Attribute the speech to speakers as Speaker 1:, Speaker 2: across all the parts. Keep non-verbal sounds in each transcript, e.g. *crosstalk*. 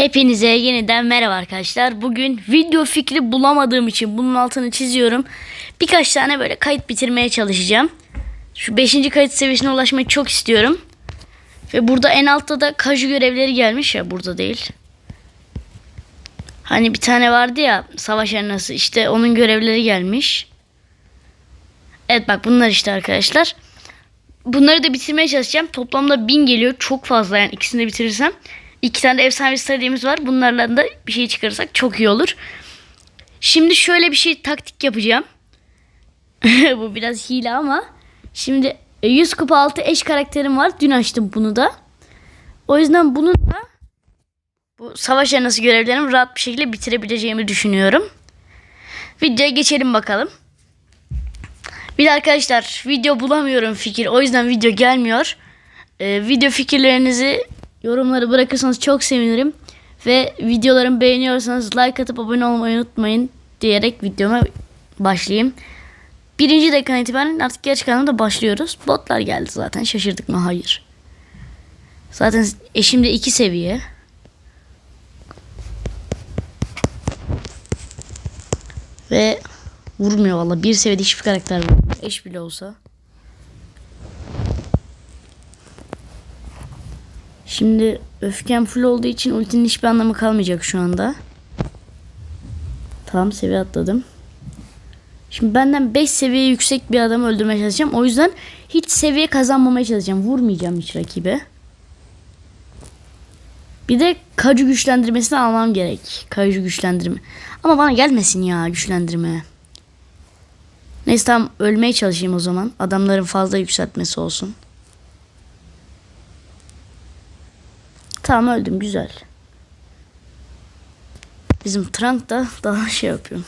Speaker 1: Hepinize yeniden merhaba arkadaşlar. Bugün video fikri bulamadığım için bunun altını çiziyorum. Birkaç tane böyle kayıt bitirmeye çalışacağım. Şu 5. kayıt seviyesine ulaşmayı çok istiyorum. Ve burada en altta da kaju görevleri gelmiş ya burada değil. Hani bir tane vardı ya savaş arenası işte onun görevleri gelmiş. Evet bak bunlar işte arkadaşlar. Bunları da bitirmeye çalışacağım. Toplamda 1000 geliyor. Çok fazla yani ikisini de bitirirsem. İki tane efsane stadiyemiz var. Bunlarla da bir şey çıkarırsak çok iyi olur. Şimdi şöyle bir şey taktik yapacağım. *laughs* Bu biraz hile ama. Şimdi 100 kupa altı eş karakterim var. Dün açtım bunu da. O yüzden bunu da bu savaş arenası görevlerimi rahat bir şekilde bitirebileceğimi düşünüyorum. Videoya geçelim bakalım. Bir de arkadaşlar video bulamıyorum fikir. O yüzden video gelmiyor. Ee, video fikirlerinizi yorumlara bırakırsanız çok sevinirim. Ve videolarımı beğeniyorsanız like atıp abone olmayı unutmayın diyerek videoma başlayayım. Birinci dakikadan itibaren artık gerçek anlamda başlıyoruz. Botlar geldi zaten. Şaşırdık mı? Hayır. Zaten eşimde iki seviye. Ve vurmuyor valla. Bir seviyede hiçbir karakter var. Eş bile olsa. Şimdi öfkem full olduğu için ultinin hiçbir anlamı kalmayacak şu anda. Tamam seviye atladım. Şimdi benden 5 seviye yüksek bir adamı öldürmeye çalışacağım. O yüzden hiç seviye kazanmamaya çalışacağım. Vurmayacağım hiç rakibe. Bir de kaju güçlendirmesini almam gerek. Kaju güçlendirme. Ama bana gelmesin ya güçlendirme. Neyse tamam ölmeye çalışayım o zaman. Adamların fazla yükseltmesi olsun. Tamam öldüm güzel. Bizim Trunk da daha şey yapıyor.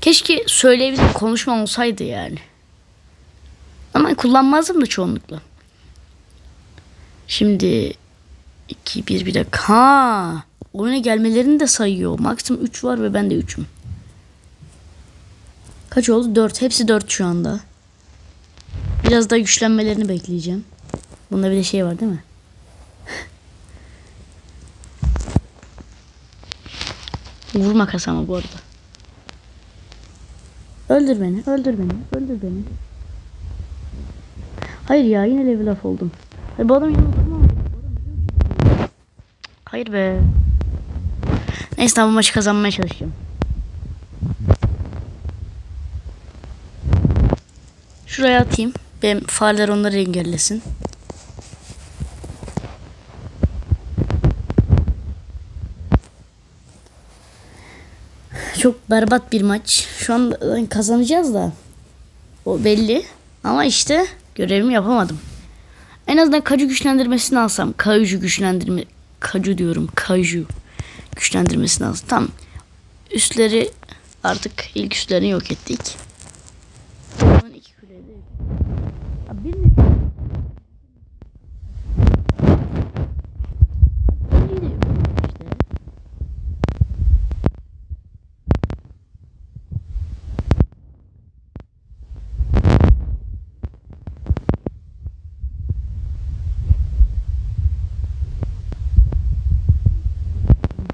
Speaker 1: Keşke söyleyebilirim konuşma olsaydı yani. Ama kullanmazdım da çoğunlukla. Şimdi 2 1 bir dakika. Ha, oyuna gelmelerini de sayıyor. Maksimum 3 var ve ben de 3'üm. Kaç oldu? 4. Hepsi 4 şu anda. Biraz daha güçlenmelerini bekleyeceğim. Bunda bir de şey var değil mi? Vurma kasama bu arada. Öldür beni, öldür beni, öldür beni. Hayır ya yine level up oldum. Hayır, bu adam yanımda durmam. Hayır be. Neyse tamam maçı kazanmaya çalışacağım. Şuraya atayım. Benim fareler onları engellesin. Çok berbat bir maç. Şu an kazanacağız da. O belli. Ama işte görevimi yapamadım. En azından kaju güçlendirmesini alsam. Kaju güçlendirme. Kaju diyorum. Kaju güçlendirmesini alsam. Tam üstleri artık ilk üstlerini yok ettik. İki kuleyi de- Abi bilmiyorum. İyi de yok işte.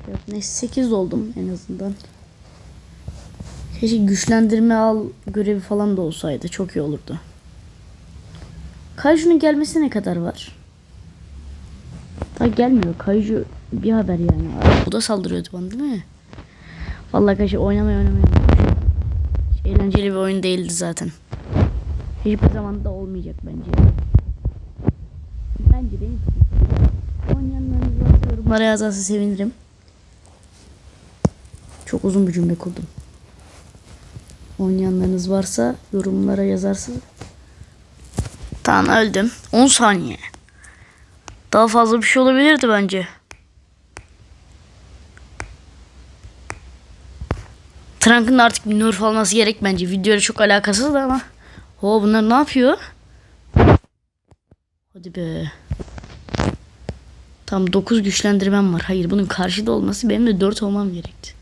Speaker 1: Yok, Neyse 8 oldum en azından. Keşke güçlendirme al görevi falan da olsaydı. Çok iyi olurdu. Kaju'nun gelmesi ne kadar var? Daha gelmiyor. Kaju bir haber yani. Bu da saldırıyordu bana değil mi? Vallahi Kaju oynamaya oynamaya. Eğlenceli bir oyun değildi zaten. Hiçbir zaman da olmayacak bence. Bence benim oynayanlarınız varsa yorumlara yazarsa sevinirim. Çok uzun bir cümle kurdum. Oynayanlarınız varsa yorumlara yazarsa. Tamam öldüm. 10 saniye. Daha fazla bir şey olabilirdi bence. Trunk'ın da artık bir nerf alması gerek bence. Videoyla çok alakasız da ama. Ho bunlar ne yapıyor? Hadi be. Tam 9 güçlendirmem var. Hayır bunun karşıda olması benim de 4 olmam gerekti.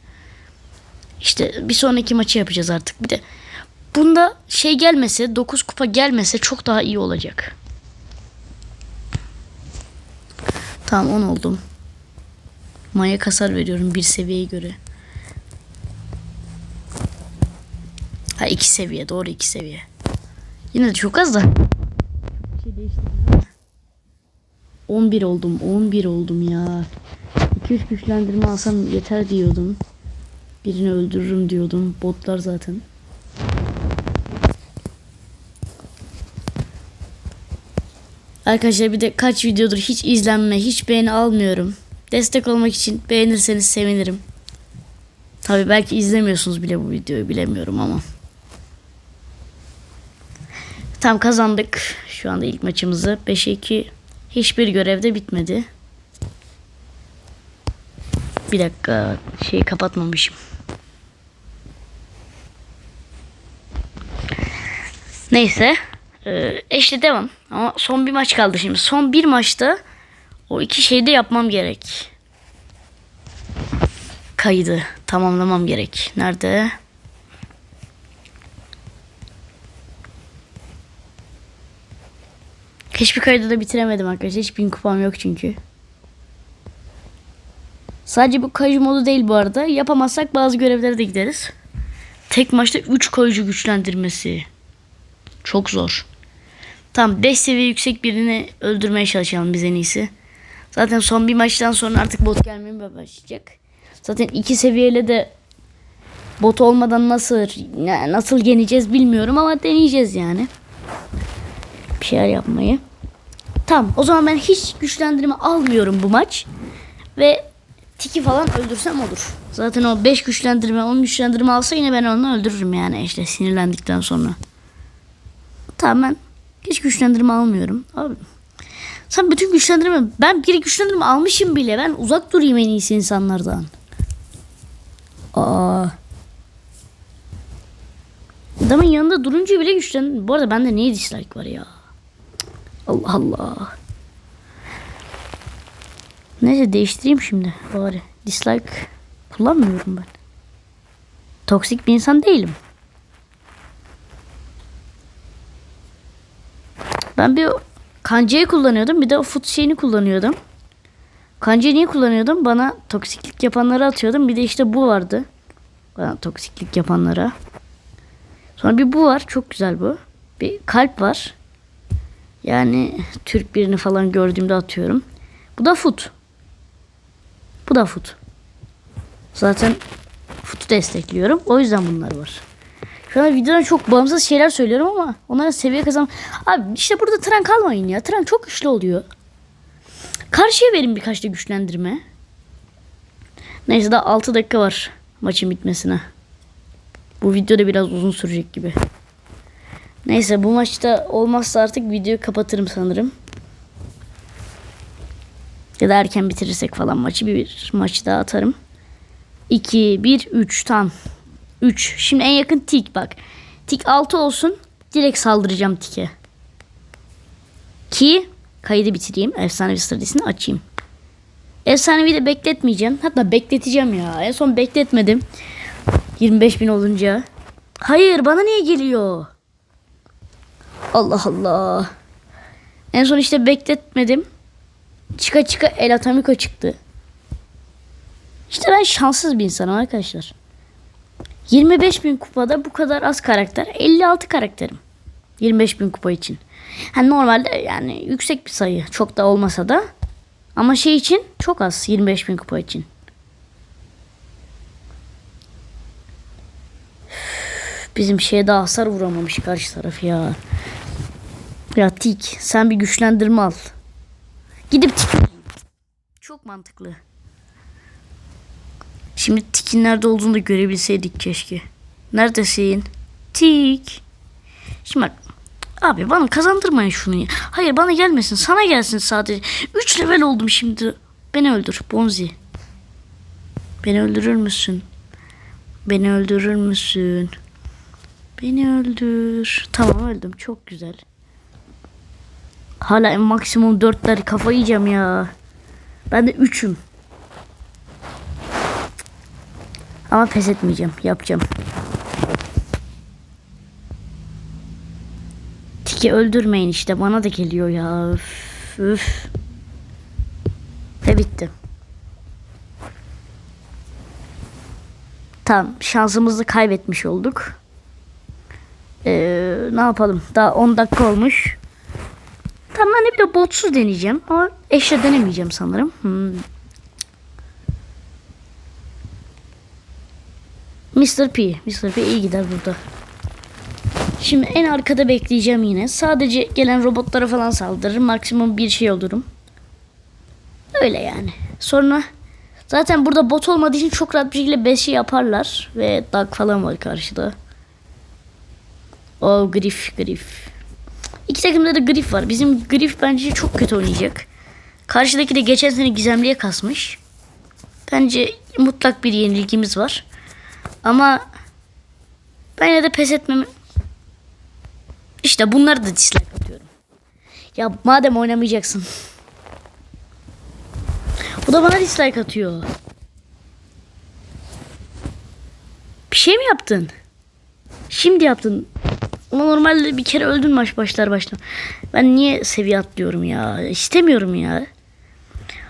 Speaker 1: İşte bir sonraki maçı yapacağız artık. Bir de bunda şey gelmese 9 kupa gelmese çok daha iyi olacak. Tamam 10 oldum. Manyak hasar veriyorum bir seviyeye göre. Ha iki seviye doğru iki seviye. Yine de çok az da. Bir şey değiştirdim ama. 11 oldum 11 oldum ya. 2-3 güçlendirme alsam yeter diyordum. Birini öldürürüm diyordum. Botlar zaten. Arkadaşlar bir de kaç videodur hiç izlenme, hiç beğeni almıyorum. Destek olmak için beğenirseniz sevinirim. Tabi belki izlemiyorsunuz bile bu videoyu bilemiyorum ama. Tam kazandık şu anda ilk maçımızı. 5'e 2 hiçbir görevde bitmedi. Bir dakika şeyi kapatmamışım. Neyse. Ee, eşli devam. Ama son bir maç kaldı şimdi. Son bir maçta o iki şeyi de yapmam gerek. Kaydı tamamlamam gerek. Nerede? Hiçbir kaydı da bitiremedim arkadaşlar. Hiç bin kupam yok çünkü. Sadece bu kayıcı modu değil bu arada. Yapamazsak bazı görevlere de gideriz. Tek maçta 3 koyucu güçlendirmesi. Çok zor. Tamam 5 seviye yüksek birini öldürmeye çalışalım biz en iyisi. Zaten son bir maçtan sonra artık bot gelmeye başlayacak. Zaten 2 seviyeyle de bot olmadan nasıl nasıl yeneceğiz bilmiyorum ama deneyeceğiz yani. Bir şeyler yapmayı. Tamam o zaman ben hiç güçlendirme almıyorum bu maç. Ve tiki falan öldürsem olur. Zaten o 5 güçlendirme 10 güçlendirme alsa yine ben onu öldürürüm yani işte sinirlendikten sonra. Tamam ben hiç güçlendirme almıyorum. Abi sen bütün güçlendirme ben bir güçlendirme almışım bile. Ben uzak durayım en iyisi insanlardan. Aa. Adamın yanında durunca bile güçlendim. Bu arada bende niye dislike var ya? Allah Allah. Neyse değiştireyim şimdi bari. Dislike kullanmıyorum ben. Toksik bir insan değilim. Ben bir kancayı kullanıyordum. Bir de o fut şeyini kullanıyordum. Kancayı niye kullanıyordum? Bana toksiklik yapanlara atıyordum. Bir de işte bu vardı. Bana toksiklik yapanlara. Sonra bir bu var. Çok güzel bu. Bir kalp var. Yani Türk birini falan gördüğümde atıyorum. Bu da fut. Bu da fut. Zaten futu destekliyorum. O yüzden bunlar var. Şu an videodan çok bağımsız şeyler söylüyorum ama onlara seviye kazan. Abi işte burada tren kalmayın ya. Tren çok güçlü oluyor. Karşıya verin birkaç da güçlendirme. Neyse daha 6 dakika var maçın bitmesine. Bu video da biraz uzun sürecek gibi. Neyse bu maçta olmazsa artık videoyu kapatırım sanırım. Ya da erken bitirirsek falan maçı bir, bir maç daha atarım. 2, 1, 3 tam. 3. Şimdi en yakın tik bak. Tik 6 olsun. Direkt saldıracağım tike. Ki kaydı bitireyim. Efsanevi stratejisini açayım. Efsanevi de bekletmeyeceğim. Hatta bekleteceğim ya. En son bekletmedim. 25 bin olunca. Hayır bana niye geliyor? Allah Allah. En son işte bekletmedim. Çıka çıka El Atamiko çıktı. İşte ben şanssız bir insanım arkadaşlar. 25 bin kupada bu kadar az karakter. 56 karakterim. 25 bin kupa için. Yani normalde yani yüksek bir sayı. Çok da olmasa da. Ama şey için çok az 25 bin kupa için. Bizim şeye daha hasar vuramamış karşı taraf ya. Ya Tik sen bir güçlendirme al. Gidip Tik Çok mantıklı. Şimdi Tik'in nerede olduğunu da görebilseydik keşke. Neredesin? Tik. Şimdi bak. Abi bana kazandırmayın şunu ya. Hayır bana gelmesin. Sana gelsin sadece. 3 level oldum şimdi. Beni öldür. Bonzi. Beni öldürür müsün? Beni öldürür müsün? Beni öldür. Tamam öldüm. Çok güzel. Hala en maksimum dörtler kafa yiyeceğim ya. Ben de üçüm. Ama pes etmeyeceğim. Yapacağım. Tiki öldürmeyin işte. Bana da geliyor ya. Üf, üf. Ve bitti. Tamam şansımızı kaybetmiş olduk. Ee, ne yapalım? Daha 10 dakika olmuş. Tamam ben bir de botsuz deneyeceğim. Ama eşle denemeyeceğim sanırım. Hmm. Mr. P. Mr. P iyi gider burada. Şimdi en arkada bekleyeceğim yine. Sadece gelen robotlara falan saldırırım. Maksimum bir şey olurum. Öyle yani. Sonra zaten burada bot olmadığı için çok rahat bir şekilde beşi yaparlar. Ve Doug falan var karşıda. O Griff Griff. İki takımda da Griff var. Bizim Griff bence çok kötü oynayacak. Karşıdaki de geçen sene gizemliye kasmış. Bence mutlak bir yenilgimiz var. Ama ben yine de pes etmem. İşte bunları da dislike atıyorum. Ya madem oynamayacaksın. Bu da bana dislike atıyor. Bir şey mi yaptın? Şimdi yaptın. Ama normalde bir kere öldün maç başlar başlar. Ben niye seviye atlıyorum ya? İstemiyorum ya.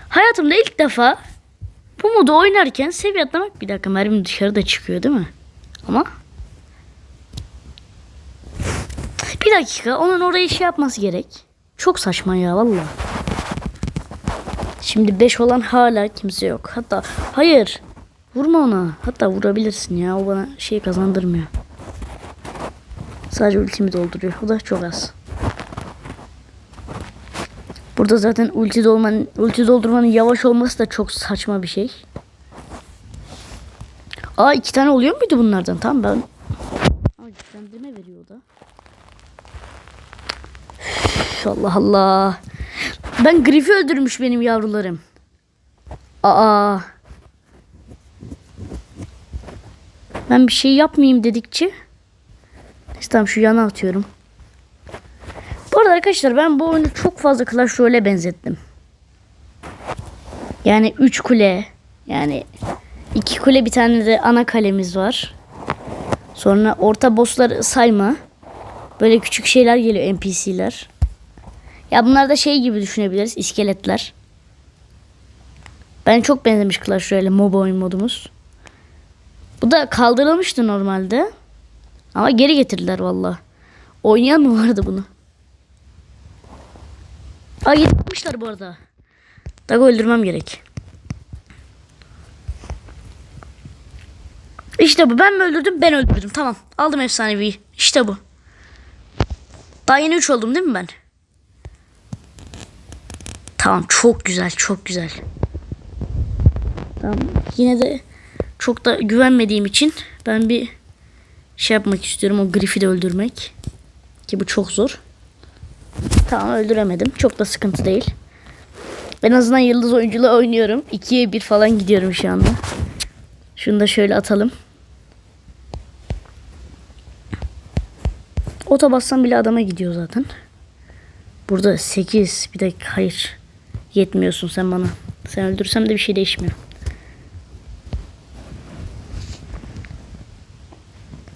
Speaker 1: Hayatımda ilk defa bu modu oynarken seviye atlamak bir dakika mermi dışarıda çıkıyor değil mi? Ama bir dakika onun orayı şey yapması gerek. Çok saçma ya valla. Şimdi 5 olan hala kimse yok. Hatta hayır. Vurma ona. Hatta vurabilirsin ya. O bana şey kazandırmıyor. Sadece ultimi dolduruyor. O da çok az. Burada zaten ulti dolmanın, ulti doldurmanın yavaş olması da çok saçma bir şey. Aa iki tane oluyor muydu bunlardan? Tamam ben. Aa güçlendirme veriyor da. Allah Allah. Ben Griff'i öldürmüş benim yavrularım. Aa. Ben bir şey yapmayayım dedikçe. Neyse tamam şu yana atıyorum. Arkadaşlar ben bu oyunu çok fazla Clash Royale'e benzettim. Yani 3 kule. Yani 2 kule bir tane de ana kalemiz var. Sonra orta bossları sayma. Böyle küçük şeyler geliyor NPC'ler. Ya bunlar da şey gibi düşünebiliriz. iskeletler. Ben çok benzemiş Clash Royale MOBA oyun modumuz. Bu da kaldırılmıştı normalde. Ama geri getirdiler valla. Oynayan mı vardı bunu? Aa yapmışlar bu arada. Dago öldürmem gerek. İşte bu. Ben mi öldürdüm? Ben öldürdüm. Tamam. Aldım efsaneviyi. İşte bu. Daha yeni 3 oldum değil mi ben? Tamam. Çok güzel. Çok güzel. Tamam. Yine de çok da güvenmediğim için ben bir şey yapmak istiyorum. O Griff'i de öldürmek. Ki bu çok zor. Tamam öldüremedim. Çok da sıkıntı değil. En azından yıldız oyunculuğu oynuyorum. 2'ye 1 falan gidiyorum şu anda. Şunu da şöyle atalım. Ota bassam bile adama gidiyor zaten. Burada 8. Bir dakika hayır. Yetmiyorsun sen bana. Sen öldürsem de bir şey değişmiyor.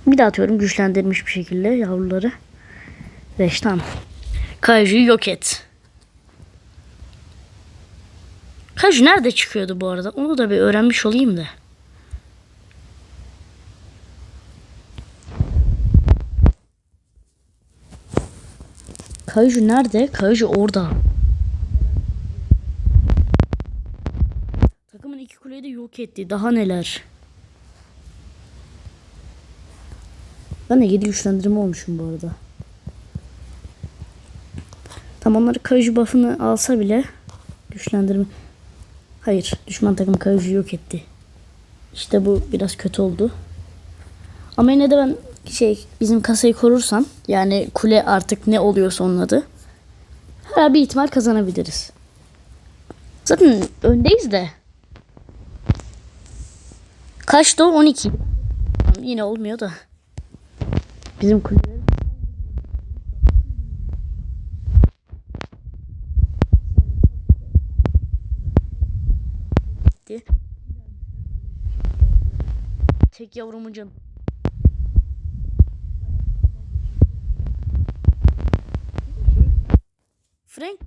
Speaker 1: Bir daha atıyorum güçlendirilmiş bir şekilde yavruları. Ve tamam. Kaju'yu yok et. Kaju nerede çıkıyordu bu arada? Onu da bir öğrenmiş olayım da. Kaju nerede? Kaju orada. Takımın iki kuleyi de yok etti. Daha neler? Ben de 7 güçlendirme olmuşum bu arada. Tam onları Kaju buff'ını alsa bile güçlendirme... Hayır. Düşman takım Kaju'yu yok etti. İşte bu biraz kötü oldu. Ama yine de ben şey bizim kasayı korursam yani kule artık ne oluyorsa onun adı her bir ihtimal kazanabiliriz. Zaten öndeyiz de. Kaçtı o? 12. Yine olmuyor da. Bizim kuleler Tek yavrumun canı. Frank.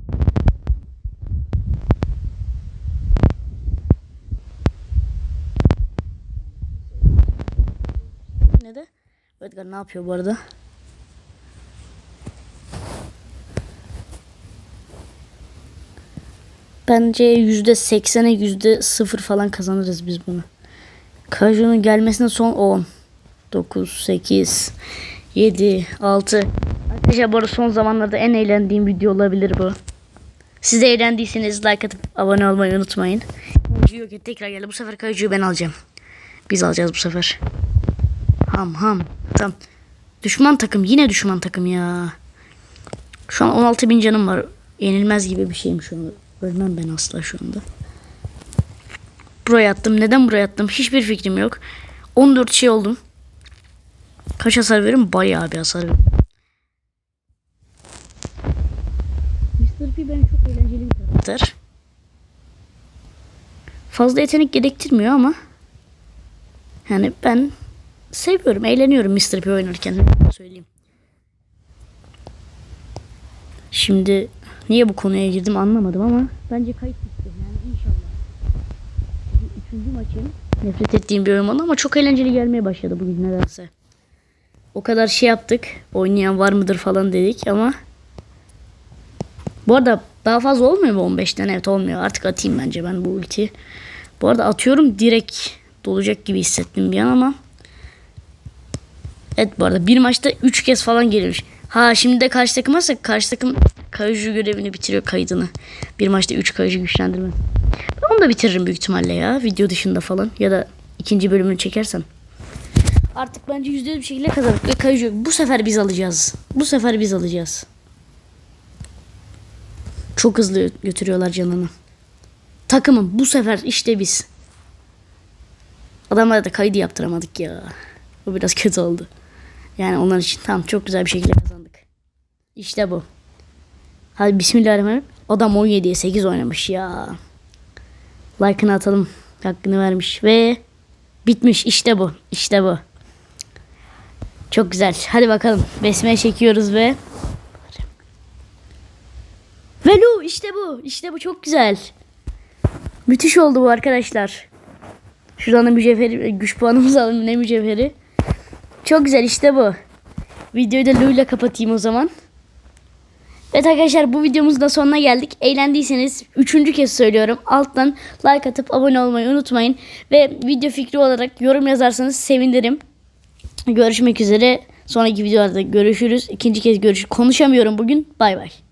Speaker 1: yine de. Edgar ne yapıyor bu arada? Bence yüzde seksene yüzde sıfır falan kazanırız biz bunu. Kaju'nun gelmesine son 10. 9, 8, 7, 6. Arkadaşlar bu arada son zamanlarda en eğlendiğim video olabilir bu. Siz de eğlendiyseniz like atıp abone olmayı unutmayın. Ya, tekrar geldi. Bu sefer Kaju'yu ben alacağım. Biz alacağız bu sefer. Ham ham. Tamam. Düşman takım. Yine düşman takım ya. Şu an 16 bin canım var. Yenilmez gibi bir şeyim şu anda. Ölmem ben asla şu anda. Buraya attım. Neden buraya attım? Hiçbir fikrim yok. 14 şey oldum. Kaç hasar verim? Bayağı bir hasar verim. Mr. P ben çok eğlenceli bir karakter. Fazla yetenek gerektirmiyor ama yani ben seviyorum, eğleniyorum Mr. P oynarken. Söyleyeyim. Şimdi niye bu konuya girdim anlamadım ama bence kayıt bitti. Yani inşallah. Bu Üçüncü maçım. Nefret ettiğim bir oyun ama çok eğlenceli gelmeye başladı bugün nedense. O kadar şey yaptık. Oynayan var mıdır falan dedik ama bu arada daha fazla olmuyor mu 15'ten? Evet olmuyor. Artık atayım bence ben bu ultiyi. Bu arada atıyorum direkt dolacak gibi hissettim bir an ama Evet bu arada bir maçta 3 kez falan gelmiş. Ha şimdi de karşı takım varsa karşı takım kayıcı görevini bitiriyor kaydını. Bir maçta 3 kayıcı güçlendirme. Onu da bitiririm büyük ihtimalle ya. Video dışında falan. Ya da ikinci bölümünü çekersem. Artık bence yüzde bir şekilde kazandık. Ve kayıcı yok. Bu sefer biz alacağız. Bu sefer biz alacağız. Çok hızlı götürüyorlar canını. Takımım bu sefer işte biz. Adamlara da kaydı yaptıramadık ya. O biraz kötü oldu. Yani onlar için tamam çok güzel bir şekilde kazandık. İşte bu. Hadi bismillahirrahmanirrahim. Adam 17'ye 8 oynamış ya. Like'ını atalım. Hakkını vermiş ve bitmiş. İşte bu. İşte bu. Çok güzel. Hadi bakalım. Besmele çekiyoruz ve Velu işte bu. İşte bu çok güzel. Müthiş oldu bu arkadaşlar. Şuradan da mücevheri, güç puanımızı alalım. Ne mücevheri? Çok güzel işte bu. Videoyu da Lu ile kapatayım o zaman. Evet arkadaşlar bu videomuzun da sonuna geldik. Eğlendiyseniz üçüncü kez söylüyorum. Alttan like atıp abone olmayı unutmayın. Ve video fikri olarak yorum yazarsanız sevinirim. Görüşmek üzere. Sonraki videolarda görüşürüz. İkinci kez görüş konuşamıyorum bugün. Bay bay.